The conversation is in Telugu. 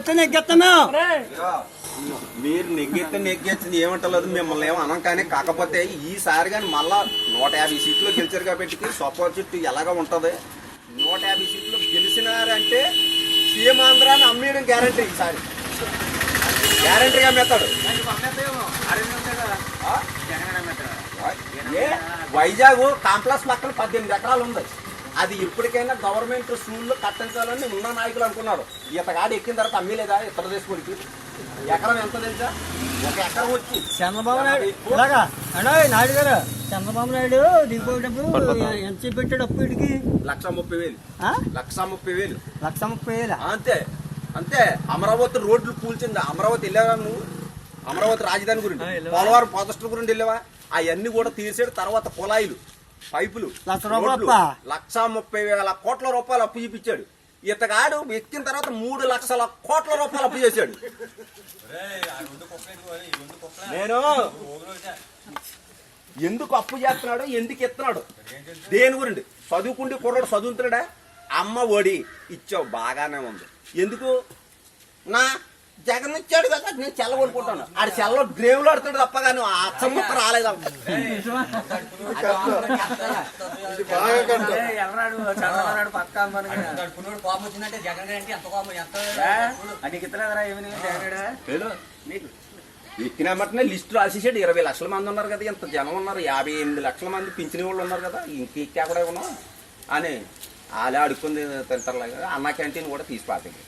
నెగ్గెత్తే నెగ్గెత్తాను మీరు నెగ్గెత్తే నెగ్గెచ్చింది ఏమంటలేదు మిమ్మల్ని ఏమో అనం కానీ కాకపోతే ఈసారి కానీ మళ్ళా నూట యాభై సీట్లు గెలిచారు కాబట్టి సపోజిట్ ఎలాగ ఉంటది. నూట యాభై సీట్లు గెలిచినారంటే సీమాంధ్రాన్ని అమ్మేయడం గ్యారంటీ ఈసారి. గ్యారంటీగా? ఏ? వైజాగ్ కాంప్లెక్స్ పక్కన పద్దెనిమిది ఎకరాలు ఉంది. అది ఇప్పటికైనా గవర్నమెంట్ స్కూల్లో కట్టించాలని ఉన్న నాయకులు అనుకున్నారు. ఇతగాడు ఎక్కిన తర్వాత అమ్మేలేదా ఇతర దేశపడికి ఎకరం ఎంత తెలుసా? ఒక ఎకరం వచ్చి. చంద్రబాబు నాయుడు ఇలాగా నాయుడు గారు చంద్రబాబు నాయుడు దిగిపోయేటప్పుడు ఎంత పెట్టాడు అప్పు వీడికి? లక్ష ముప్పై వేలు. ఆ? లక్ష ముప్పై వేలు. లక్ష ముప్పై వేల? అంతే. అంతే. అమరావతి రోడ్లు కూల్చింది? అమరావతి వెళ్ళావా నువ్వు? అమరావతి రాజధాని గురించి. పోలవరం పోదస్టర్ గురించి వెళ్ళావా? అవన్నీ కూడా తీసేడు తర్వాత కుళాయిలు పైపులు లక్ష ముప్పై వేల కోట్ల రూపాయలు అప్పు చూపించాడు. ఇతగాడు ఎక్కిన తర్వాత మూడు లక్షల కోట్ల రూపాయలు అప్పు చేశాడు. నేను ఎందుకు అప్పు చేస్తున్నాడు ఎందుకు ఎత్తున్నాడు. దేని గురించి? చదువుకుంటే కుర్రాడు చదువుతున్నాడా? అమ్మ ఒడి ఇచ్చావు బాగానే ఉంది. ఎందుకు? నా జగన్ ఇచ్చాడు కదా నేను చెల్ల కొనుక్కుంటాను. ఆడు చెల్ల గ్రేవ్లో ఆడుతాడు తప్ప కానీ ఆ అచ్చ రాలేదు రాలేదా ఎల్లరాడు ఎక్కిన రాసేసాడు ఇరవై లక్షల మంది ఉన్నారు కదా ఇంత జనం ఉన్నారు యాభై ఎనిమిది లక్షల మంది పింఛని వాళ్ళు ఉన్నారు కదా ఇంక కూడా ఉన్నాం అని వాళ్ళే అడుక్కుంది తింటారు అన్న క్యాంటీన్ కూడా తీసి పాతండి